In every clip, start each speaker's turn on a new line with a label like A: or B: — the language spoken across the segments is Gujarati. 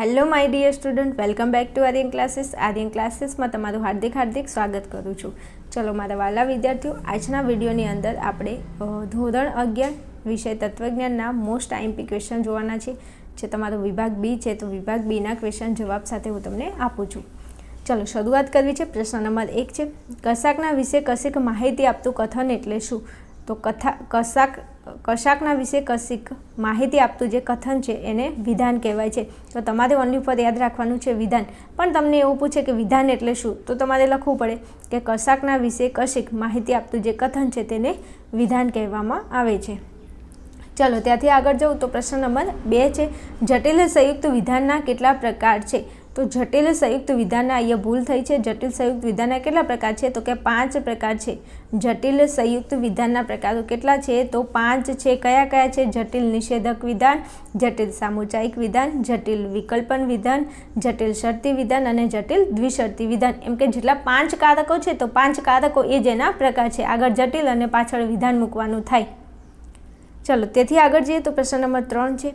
A: Hello my dear student welcome back to Aryan classes Aryan ક્લાસીસમાં તમારું હાર્દિક હાર્દિક સ્વાગત કરું છું. ચલો, મારા વાલા વિદ્યાર્થીઓ, આજના વિડીયોની અંદર આપણે ધોરણ અગિયાર વિષય તત્વજ્ઞાનના મોસ્ટ આઈમ્પી ક્વેશ્ચન જોવાના છે. જે તમારો વિભાગ બી છે, તો વિભાગ બીના ક્વેશ્ચન જવાબ સાથે હું તમને આપું છું. ચલો, શરૂઆત કરવી છે. પ્રશ્ન નંબર એક છે. કશાકના વિશે કશીક માહિતી આપતું કથન એટલે શું? તો કથા, કશાક કશાકના વિશે કશીક માહિતી આપતું જે કથન છે એને વિધાન કહેવાય છે. તો તમારે ઓનલી ઉપર યાદ રાખવાનું છે વિધાન. પણ તમને એવું પૂછે કે વિધાન એટલે શું? તો તમારે લખવું પડે કે કશાકના વિશે કશીક માહિતી આપતું જે કથન છે તેને વિધાન કહેવામાં આવે છે. ચલો, ત્યાંથી આગળ જવું તો પ્રશ્ન નંબર બે છે. જટિલ સંયુક્ત વિધાનના કેટલા પ્રકાર છે? તો જટિલ સંયુક્ત વિધાનના અહીંયા ભૂલ થઈ છે. જટિલ સંયુક્ત વિધાનના કેટલા પ્રકાર છે? તો કે પાંચ પ્રકાર છે. જટિલ સંયુક્ત વિધાનના પ્રકારો કેટલા છે? તો પાંચ છે કયા કયા છે? જટિલ નિષેધક વિધાન, જટિલ સામુચાયિક વિધાન, જટિલ વિકલ્પન વિધાન, જટિલ શરતી વિધાન અને જટિલ દ્વિશરતી વિધાન. એમ કે જેટલા પાંચ કારકો છે, તો પાંચ કારકો એ જ એના પ્રકાર છે. આગળ જટિલ અને પાછળ વિધાન મૂકવાનું થાય. ચલો, તેથી આગળ જઈએ તો પ્રશ્ન નંબર ત્રણ છે.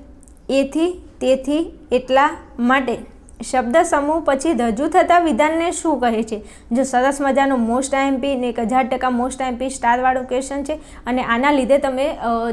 A: એથી તેથી એટલા માટે શબ્દ સમૂહ પછી રજૂ થતા વિધાનને શું કહે છે? જો સરસ મજાનો મોસ્ટ આઈએમપી ને એક હજાર ટકા મોસ્ટ આઈએમપી સ્ટારવાળું ક્વેશ્ચન છે અને આના લીધે તમે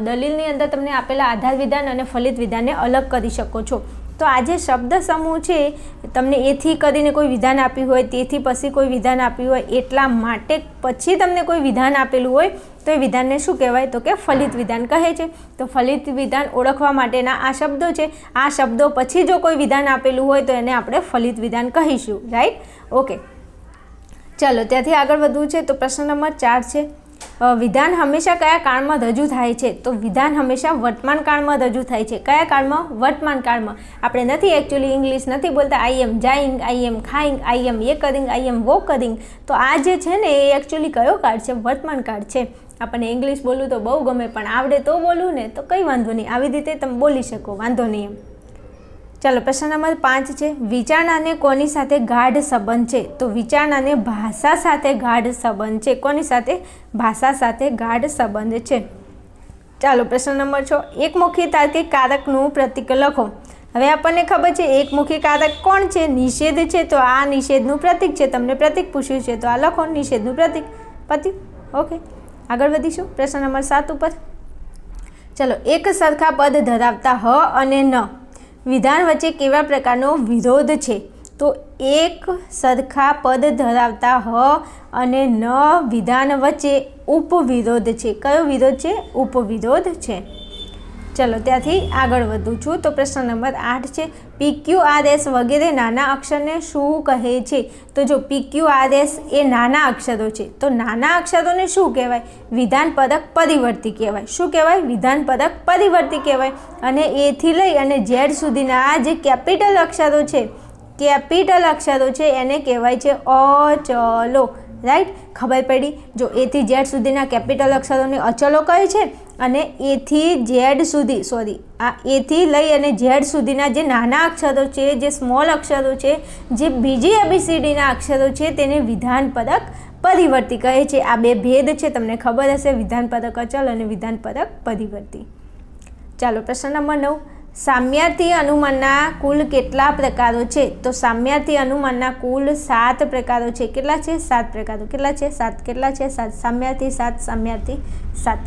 A: દલીલની અંદર તમને આપેલા આધાર વિધાન અને ફલિત વિધાનને અલગ કરી શકો છો. તો આ જે શબ્દ સમૂહ છે, તમને એથી કરીને કોઈ વિધાન આપ્યું હોય, તેથી પછી કોઈ વિધાન આપ્યું હોય, એટલા માટે પછી તમને કોઈ વિધાન આપેલું હોય, તો એ વિધાનને શું કહેવાય? તો કે ફલિત વિધાન કહે છે. તો ફલિત વિધાન ઓળખવા માટેના આ શબ્દો છે. આ શબ્દો પછી જો કોઈ વિધાન આપેલું હોય, તો એને આપણે ફલિત વિધાન કહીશું, રાઈટ? ઓકે. ચાલો, ત્યાંથી આગળ વધવું છે, તો પ્રશ્ન નંબર ચાર છે. વિધાન હંમેશા કયા કાળમાં રજૂ થાય છે? તો વિધાન હંમેશા વર્તમાન કાળમાં રજૂ થાય છે. કયા કાળમાં? વર્તમાન કાળમાં. આપણે નથી એકચ્યુઅલી ઇંગ્લિશ નથી બોલતા. આઈ એમ જાઈંગ આઈ એમ ખાઈંગ આઈ એમ એ કરિંગ આઈ એમ વો કરિંગ તો આ જે છે ને, એ એકચ્યુઅલી કયો કાળ છે? વર્તમાન કાળ છે. આપણને ઇંગ્લિશ બોલવું તો બહુ ગમે, પણ આવડે તો બોલવું ને, તો કંઈ વાંધો નહીં. આવી રીતે તમે બોલી શકો, વાંધો નહીં એમ. ચાલો પ્રશ્ન નંબર પાંચ છે, વિચારણાને કોની સાથે ગાઢ સંબંધ છે? તો વિચારણાને ભાષા સાથે ગાઢ સંબંધ છે. કોની સાથે? ભાષા સાથે ગાઢ સંબંધ છે. ચાલો પ્રશ્ન નંબર છ, એકમુખી તાર્કિક કારકનું પ્રતિક લખો. હવે આપણને ખબર છે, એકમુખી કારક કોણ છે? નિષેધ છે. તો આ નિષેધનું પ્રતિક છે. તમને પ્રતીક પૂછ્યું છે. તો આ લખો, નિષેધનું પ્રતિક. પતિ? ઓકે. આગળ વધીશું. પ્રશ્ન નંબર સાત ઉપર. ચલો, એક સરખા પદ ધરાવતા હ અને ન. વિધાન વચ્ચે કેવા પ્રકારનો વિરોધ છે? તો એક સરખા પદ ધરાવતા હ અને ન વિધાન વચ્ચે ઉપવિરોધ છે. કયો વિરોધ છે? ઉપવિરોધ છે. ચલો ત્યાંથી આગળ વધું છું. તો પ્રશ્ન નંબર આઠ છે પીક્યુ એસ વગેરે નાના અક્ષરને શું કહે છે? તો જો પીક્યુ એસ એ નાના અક્ષરો છે, તો નાના અક્ષરોને શું કહેવાય? વિધાન પરક પરિવર્તી કહેવાય. શું કહેવાય? વિધાન પરક પરિવર્તી કહેવાય. અને એથી લઈ અને ઝેડ સુધીના આ જે કેપિટલ અક્ષરો છે, કેપિટલ અક્ષરો છે, એને કહેવાય છે અચલો. રાઈટ? ખબર પડી? જો એથી ઝેડ સુધીના કેપિટલ અક્ષરોને અચલો કહે છે અને એથી ઝેડ સુધી, સોરી, આ એથી લઈ અને ઝેડ સુધીના જે નાના અક્ષરો છે, જે સ્મોલ અક્ષરો છે, જે બીજી એબીસીડીના અક્ષરો છે, તેને વિધાન પદક પરિવર્તી કહે છે. આ બે ભેદ છે, તમને ખબર હશે. વિધાન પરક અચલ અને વિધાન પદક પરિવર્તી. ચાલો, પ્રશ્ન નંબર નવ. સામ્યાર્થી અનુમાનના કુલ કેટલા પ્રકારો છે? તો સામ્યાર્થી અનુમાનના કુલ સાત પ્રકારો છે. કેટલા છે? સાત પ્રકારો. કેટલા છે? સાત. કેટલા છે? સાત. સામ્યાર્થી સાત સામ્યાર્થી સાત.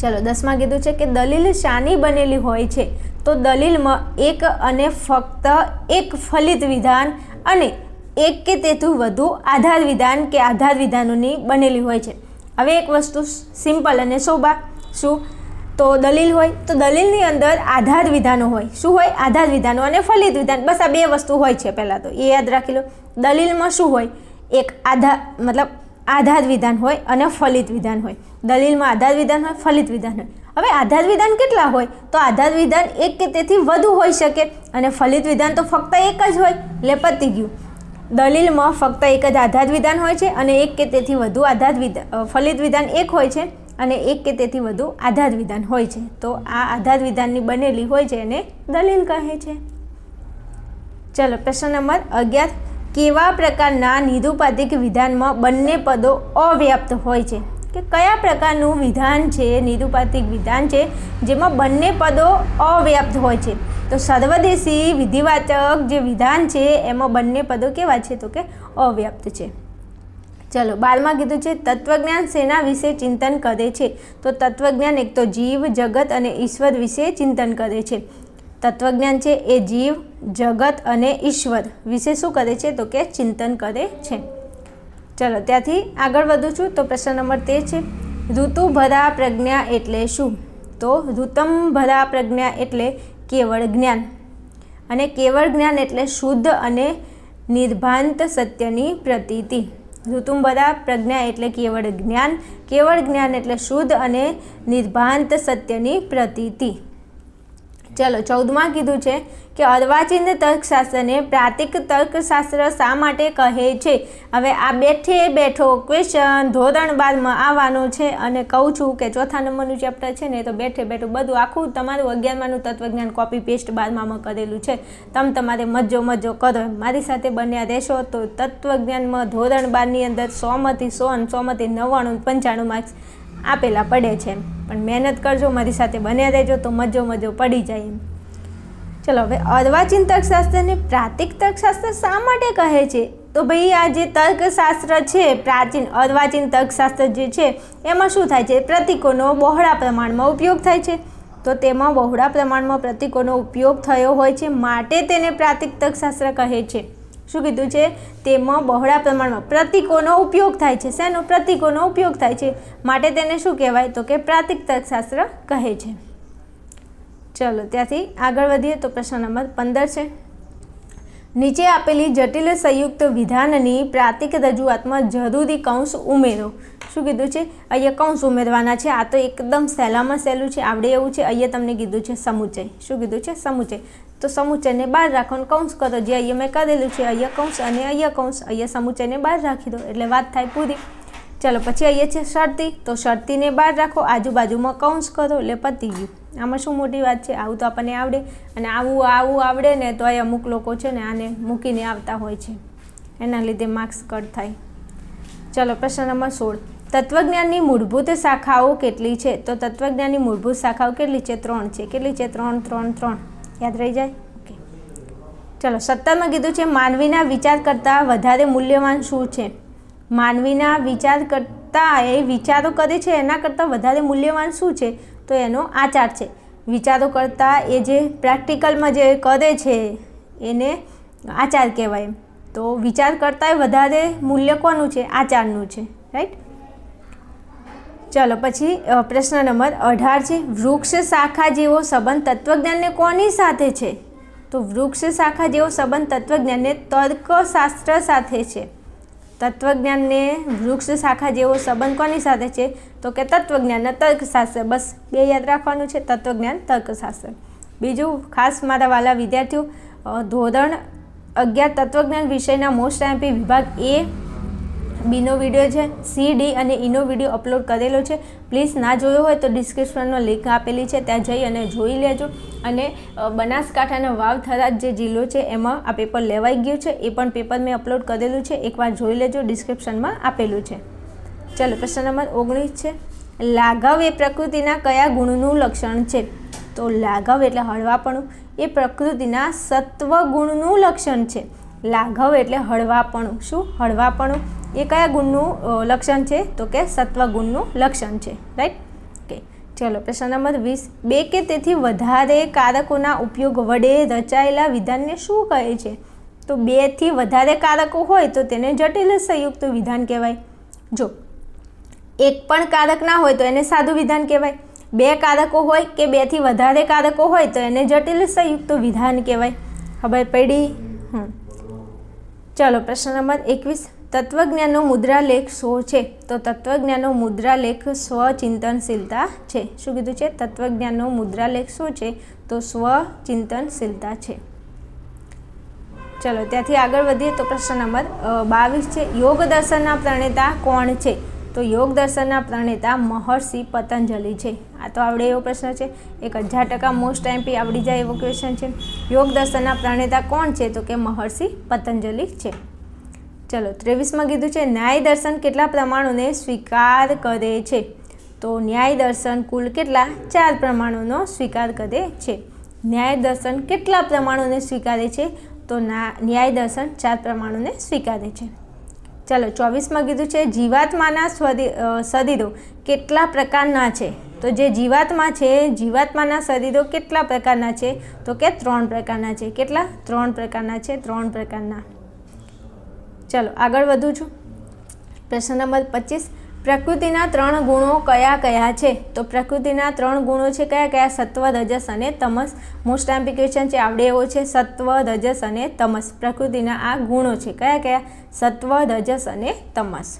A: ચલો, દસમાં કીધું છે કે દલીલ શાની બનેલી હોય છે. તો દલીલમાં એક અને ફક્ત એક ફલિત વિધાન અને એક કે તેથી વધુ આધાર વિધાન કે આધાર વિધાનોની બનેલી હોય છે. હવે એક વસ્તુ સિમ્પલ અને શોભા. શું? તો દલીલ હોય, તો દલીલની અંદર આધાર વિધાનો હોય. શું હોય? આધાર વિધાનો અને ફલિત વિધાન. બસ આ બે વસ્તુ હોય છે પહેલાં તો. એ યાદ રાખી લો. દલીલમાં શું હોય? એક આધાર મતલબ આધાર વિધાન હોય અને ફલિત વિધાન હોય. દલીલમાં આધાર વિધાન હોય, ફલિત વિધાન હોય. હવે આધાર વિધાન કેટલા હોય? તો આધાર વિધાન એક કે તેથી વધુ હોઈ શકે અને ફલિત વિધાન તો ફક્ત એક જ હોય. એટલે પતી ગયું. દલીલમાં ફક્ત એક જ આધાર વિધાન હોય છે અને એક કે તેથી વધુ આધાર વિધાન ફલિત વિધાન એક હોય છે. અને એક કે તેથી વધુ આધાર વિધાન હોય છે. તો આ આધાર વિધાનની બનેલી હોય છે એને દલીલ કહે છે. ચલો, પ્રશ્ન નંબર અગિયાર. કેવા પ્રકારના નિરુપાધિક વિધાનમાં બંને પદો અવ્યાપ્ત હોય છે? કે કયા પ્રકારનું વિધાન છે, નિરુપાધિક વિધાન છે, જેમાં બંને પદો અવ્યાપ્ત હોય છે? તો સર્વદેશી વિધિવાચક જે વિધાન છે, એમાં બંને પદો કેવા છે? તો કે અવ્યાપ્ત છે. ચલો બારમાં કીધું છે, તત્વજ્ઞાન શેના વિશે ચિંતન કરે છે. તો તત્વજ્ઞાન એક તો જીવ, જગત અને ઈશ્વર વિશે ચિંતન કરે છે. તત્વજ્ઞાન છે એ જીવ, જગત અને ઈશ્વર વિશે શું કરે છે? તો કે ચિંતન કરે છે. ચલો, ત્યાંથી આગળ વધું છું તો પ્રશ્ન નંબર તે છે, ઋતુભરા પ્રજ્ઞા એટલે શું? તો ઋતમ ભરા પ્રજ્ઞા એટલે કેવળ જ્ઞાન અને કેવળ જ્ઞાન એટલે શુદ્ધ અને નિર્ભાંત સત્યની પ્રતીતિ. ઋતુંબરા પ્રજ્ઞા એટલે કેવળ જ્ઞાન. કેવળ જ્ઞાન એટલે શુદ્ધ અને નિર્ભાંત સત્યની પ્રતીતિ. ચલો, ચૌદમાં કીધું છે કે અર્વાચીન તર્કશાસ્ત્રને પ્રાતિક તર્કશાસ્ત્ર શા માટે કહે છે? હવે આ બેઠે બેઠો ક્વેશ્ચન ધોરણ બારમાં આવવાનો છે અને કહું છું કે ચોથા નંબરનું ચેપ્ટર છે ને તો બેઠે બેઠું બધું આખું તમારું અગિયારમાંનું તત્વજ્ઞાન કોપી પેસ્ટ બારમામાં કરેલું છે. તમે તમારે મજો મજો કરો. મારી સાથે બન્યા રહેશો તો તત્વજ્ઞાનમાં ધોરણ બારની અંદર સોમાંથી સો અને સોમાંથી નવ્વાણું પંચાણું માર્ક્સ આપેલા પડે છે. પણ મહેનત કરજો, મારી સાથે બન્યા રહેજો તો મજો મજો પડી જાય એમ. ચલો હવે અર્વાચીન તર્કશાસ્ત્રને પ્રાતિક તર્કશાસ્ત્ર શા માટે કહે છે? તો ભાઈ, આ જે તર્કશાસ્ત્ર છે, પ્રાચીન અર્વાચીન તર્કશાસ્ત્ર જે છે, એમાં શું થાય છે? પ્રતિકોનો બહોળા પ્રમાણમાં ઉપયોગ થાય છે. તો તેમાં બહોળા પ્રમાણમાં પ્રતિકોનો ઉપયોગ થયો હોય છે, માટે તેને પ્રાતિક તર્કશાસ્ત્ર કહે છે. શું કીધું છે? તેમાં બહોળા પ્રમાણમાં પ્રતિકોનો ઉપયોગ થાય છે. શેનો? પ્રતિકોનો ઉપયોગ થાય છે. માટે તેને શું કહેવાય? તો કે પ્રાતિક તર્કશાસ્ત્ર કહે છે. ચલો ત્યાંથી આગળ વધીએ તો પ્રશ્ન નંબર પંદર છે. નીચે આપેલી જટિલ સંયુક્ત વિધાનની પ્રાતિક રજૂઆતમાં જરૂરી કૌંસ ઉમેરો. શું કીધું છે? અહીંયા કૌંસ ઉમેરવાના છે. આ તો એકદમ સહેલામાં સહેલું છે. આવડે એવું છે. અહીંયા તમને કીધું છે સમુચય શું કીધું છે? સમુચય તો સમુચયને બહાર રાખવાનું કૌંસ કરો. જે અહીંયા મેં કરેલું છે, અહીંયા કૌંસ અને અહીંયા કૌંસ. અહીંયા સમુચયને બહાર રાખી દો. એટલે વાત થાય પૂરી. ચાલો પછી અહીંયા છે શરતી. તો શરતીને બહાર રાખો. આજુબાજુમાં કૌંસ કરો. એટલે પતી ગયું. આમાં શું મોટી વાત છે? આવું તો આપણને આવડે. અને આવું આવું આવડે ને તો એ અમુક લોકો છે ને આને મૂકીને આવતા હોય છે. એના લીધે માર્ક્સ કટ થાય. ચલો, પ્રશ્ન નંબર સોળ. તત્વજ્ઞાનની મૂળભૂત શાખાઓ કેટલી છે? તો તત્વજ્ઞાનની મૂળભૂત શાખાઓ કેટલી છે? ત્રણ છે. કેટલી છે? ત્રણ ત્રણ ત્રણ. યાદ રહી જાય? ચલો, સત્તરમાં કીધું છે, માનવીના વિચાર કરતાં વધારે મૂલ્યવાન શું છે? માનવીના વિચાર કરતાં એ વિચારો કરે છે, એના કરતાં વધારે મૂલ્યવાન શું છે? તો એનો આચાર છે. વિચારો કરતાં એ જે પ્રેક્ટિકલમાં જે કરે છે, એને આચાર કહેવાય તો વિચાર કરતાં વધારે મૂલ્ય કોનું છે? આચારનું છે રાઈટ ચલો, પછી પ્રશ્ન નંબર અઢાર છે. વૃક્ષ શાખા જેવો સંબંધ તત્વજ્ઞાનને કોની સાથે છે? તો વૃક્ષ શાખા જેવો સંબંધ તત્વજ્ઞાનને તર્કશાસ્ત્ર સાથે છે. તત્વજ્ઞાનને વૃક્ષ શાખા જેવો સંબંધ કોની સાથે છે? તો કે તત્વજ્ઞાન અને તર્કશાસ્ત્ર. બસ બે યાદ રાખવાનું છે. તત્વજ્ઞાન, તર્કશાસ્ત્ર. બીજું ખાસ મારા વાલા વિદ્યાર્થીઓ ધોરણ અગિયાર તત્વજ્ઞાન વિષયના મોસ્ટ એમપી વિભાગ એ બીનો વીડિયો છે, સી, ડી અને ઈનો વીડિયો અપલોડ કરેલો છે. પ્લીઝ ના જોયો હોય તો ડિસ્ક્રિપ્શનમાં લિંક આપેલી છે, ત્યાં જઈ અને જોઈ લેજો. અને બનાસકાંઠાના વાવ થરાદ જે જિલ્લો છે, એમાં આ પેપર લેવાઈ ગયું છે. એ પણ પેપર મેં અપલોડ કરેલું છે. એકવાર જોઈ લેજો, ડિસ્ક્રિપ્શનમાં આપેલું છે. ચાલો, પ્રશ્ન નંબર ઓગણીસ છે. લાઘવ એ પ્રકૃતિના કયા ગુણનું લક્ષણ છે? તો લાઘવ એટલે હળવાપણું. એ પ્રકૃતિના સત્વ ગુણનું લક્ષણ છે. લાઘવ એટલે હળવાપણું. શું? હળવાપણું. એ કયા ગુણનું લક્ષણ છે? તો કે સત્વગુણનું લક્ષણ છે. રાઈટ ઓકે ચલો, પ્રશ્ન નંબર વીસ. બે કે તેથી વધારે કારકોના ઉપયોગ વડે રચાયેલા વિધાનને શું કહે છે? તો બેથી વધારે કારકો હોય તો તેને જટિલ સંયુક્ત વિધાન કહેવાય. જો, એક પણ કારક ના હોય તો એને સાદું વિધાન કહેવાય. બે કારકો હોય કે બેથી વધારે કારકો હોય તો એને જટિલ સંયુક્ત વિધાન કહેવાય. ખબર પડી? હમ. ચાલો, પ્રશ્ન નંબર એકવીસ. તત્વજ્ઞાનનો મુદ્રાલેખ શો છે. તો તત્વજ્ઞાનનો મુદ્રાલેખ સ્વચિંતનશીલતા છે. શું કીધું છે? તત્વજ્ઞાનનો મુદ્રાલેખ શું છે? તો સ્વચિંતનશીલતા છે. ચલો, ત્યાંથી આગળ વધીએ તો પ્રશ્ન નંબર બાવીસ છે. યોગ દર્શનના પ્રણેતા કોણ છે? તો યોગ દર્શનના પ્રણેતા મહર્ષિ પતંજલિ છે. આ તો આવડે એવો પ્રશ્ન છે. એક હજાર ટકા મોસ્ટ એમપી આવડી જાય એવો ક્વેશ્ચન છે. યોગ દર્શનના પ્રણેતા કોણ છે? તો કે મહર્ષિ પતંજલિ છે. ચલો, ત્રેવીસમાં કીધું છે, ન્યાય દર્શન કેટલા પ્રમાણોને સ્વીકાર કરે છે? તો ન્યાય દર્શન કુલ કેટલા? ચાર પ્રમાણોનો સ્વીકાર કરે છે. ન્યાય દર્શન કેટલા પ્રમાણોને સ્વીકારે છે? તો ન્યાય દર્શન ચાર પ્રમાણોને સ્વીકારે છે. ચાલો, ચોવીસમાં કીધું છે, જીવાત્માના શરીરો કેટલા પ્રકારના છે? તો જે જીવાત્મા છે, જીવાત્માના શરીરો કેટલા પ્રકારના છે? તો કે ત્રણ પ્રકારના છે. કેટલા? ત્રણ પ્રકારના છે, ત્રણ પ્રકારના. ચાલો આગળ વધું છું. પ્રશ્ન નંબર પચીસ. પ્રકૃતિના ત્રણ ગુણો કયા કયા છે? તો પ્રકૃતિના ત્રણ ગુણો છે કયા કયા? સત્વ રજસ અને તમસ. મોસ્ટ ક્વેશ્ચન છે, આવડે એવો છે, સત્વ રજસ અને તમસ. પ્રકૃતિના આ ગુણો છે કયા કયા? સત્વ રજસ અને તમસ.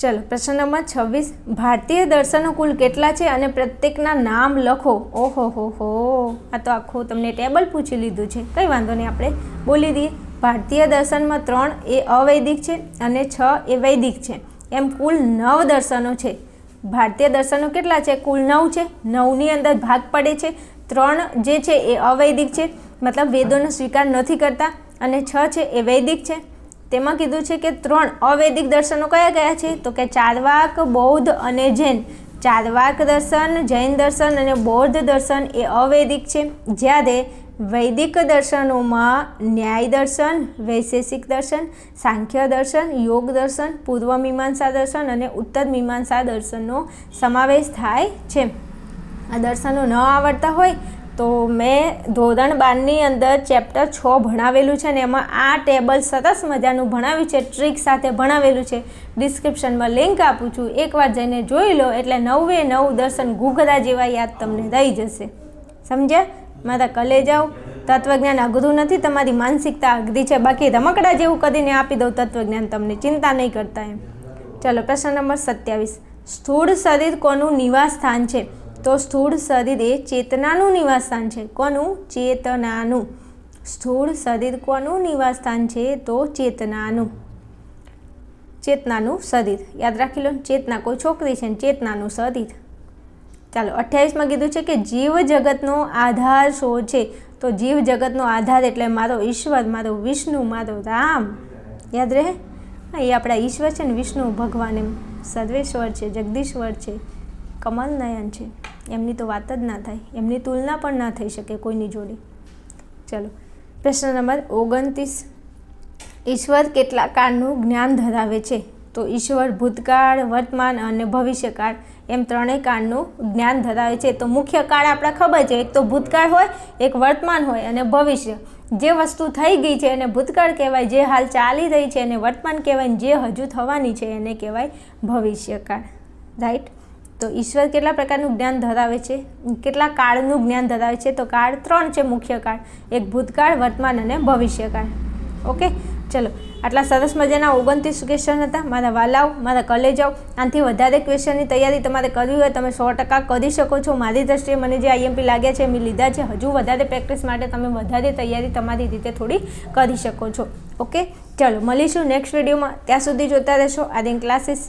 A: ચલો, પ્રશ્ન નંબર છવ્વીસ. ભારતીય દર્શનો કુલ કેટલા છે અને પ્રત્યેકના નામ લખો? ઓહો, હો હો. આ તો આખું તમને ટેબલ પૂછી લીધું છે. કંઈ વાંધો નહીં, આપણે બોલી દઈએ. ભારતીય દર્શનમાં ત્રણ એ અવૈદિક છે અને છ એ વૈદિક છે. એમ કુલ નવ દર્શનો છે. ભારતીય દર્શનો કેટલા છે? કુલ નવ છે. નવની અંદર ભાગ પડે છે. ત્રણ જે છે એ અવૈદિક છે. મતલબ વેદોનો સ્વીકાર નથી કરતા અને છ છે એ વૈદિક છે. તેમાં કીધું છે કે ત્રણ અવૈદિક દર્શનો કયા કયા છે? તો કે ચારવાક, બૌદ્ધ અને જૈન. ચારવાક દર્શન, જૈન દર્શન અને બૌદ્ધ દર્શન એ અવૈદિક છે. જ્યારે વૈદિક દર્શનોમાં ન્યાય દર્શન, વૈશેષિક દર્શન, સાંખ્ય દર્શન, યોગ દર્શન, પૂર્વ મીમાંસા દર્શન અને ઉત્તર મીમાંસા દર્શનનો સમાવેશ થાય છે. આ દર્શનો ન આવડતા હોય તો મેં ધોરણ બારની અંદર ચેપ્ટર છ ભણાવેલું છે ને એમાં આ ટેબલ સરસ મજાનું ભણાવ્યું છે, ટ્રીક સાથે ભણાવેલું છે. ડિસ્ક્રિપ્શનમાં લિંક આપું છું. એકવાર જઈને જોઈ લો એટલે નવે નવ દર્શન ઘૂઘરા જેવા યાદ તમને રહી જશે. સમજ્યા? મારા કલેજાઓ, તત્વજ્ઞાન અઘરું નથી, તમારી માનસિકતા અઘરી છે. બાકી રમકડા જેવું કરીને આપી દઉં તત્વજ્ઞાન તમને, ચિંતા નહીં કરતા એમ. ચલો, પ્રશ્ન નંબર સત્યાવીસ. સ્થૂળ શરીર કોનું નિવાસ સ્થાન છે? તો સ્થૂળ શરીર એ ચેતનાનું નિવાસ સ્થાન છે. કોનું? ચેતનાનું. સ્થૂળ શરીર કોનું નિવાસ સ્થાન છે? તો ચેતનાનું. ચેતનાનું શરીર. યાદ રાખી લો, ચેતના કોઈ છોકરી છે ચેતનાનું શરીર. ચાલો, અઠ્યાવીસમાં કીધું છે કે જીવ જગતનો આધાર શું છે? તો જીવ જગતનો આધાર એટલે મારો ઈશ્વર, મારો વિષ્ણુ, મારો રામ. યાદ રહે? હા, એ આપણા ઈશ્વર છે ને, વિષ્ણુ ભગવાન એમ. સર્વેશ્વર છે, જગદીશ્વર છે, કમલ નયન છે. એમની તો વાત જ ના થાય. એમની તુલના પણ ના થઈ શકે કોઈની જોડે. ચલો, પ્રશ્ન નંબર ઓગણત્રીસ. ઈશ્વર કેટલા કાળનું જ્ઞાન ધરાવે છે? તો ઈશ્વર ભૂતકાળ, વર્તમાન અને ભવિષ્યકાળ. એમ ત્રણેય કાળનું જ્ઞાન ધરાવે છે. તો મુખ્ય કાળ આપણે ખબર છે. એક તો ભૂતકાળ હોય, એક વર્તમાન હોય અને ભવિષ્ય. જે વસ્તુ થઈ ગઈ છે એને ભૂતકાળ કહેવાય, જે હાલ ચાલી રહી છે એને વર્તમાન કહેવાય, જે હજુ થવાની છે એને કહેવાય ભવિષ્યકાળ. રાઈટ તો ઈશ્વર કેટલા પ્રકારનું જ્ઞાન ધરાવે છે? કેટલા કાળનું જ્ઞાન ધરાવે છે? તો કાળ ત્રણ છે મુખ્ય કાળ. એક ભૂતકાળ, વર્તમાન અને ભવિષ્યકાળ. ઓકે ચલો, આટલા સરસ મજાના ઓગણત્રીસ ક્વેશ્ચન હતા. મારા વાલાઓ, મારા કલેજાઓ આનાથી વધારે ક્વેશ્ચનની તૈયારી તમારે કરવી હોય, તમે સો ટકા કરી શકો છો. મારી દ્રષ્ટિએ મને જે આઈએમપી લાગ્યા છે, મેં લીધા છે, હજુ વધારે પ્રેક્ટિસ માટે તમે વધારે તૈયારી તમારી રીતે થોડી કરી શકો છો. ઓકે ચલો, મળીશું નેક્સ્ટ વિડીયોમાં ત્યાં સુધી જોતા રહેશો. આર્યન ક્લાસીસ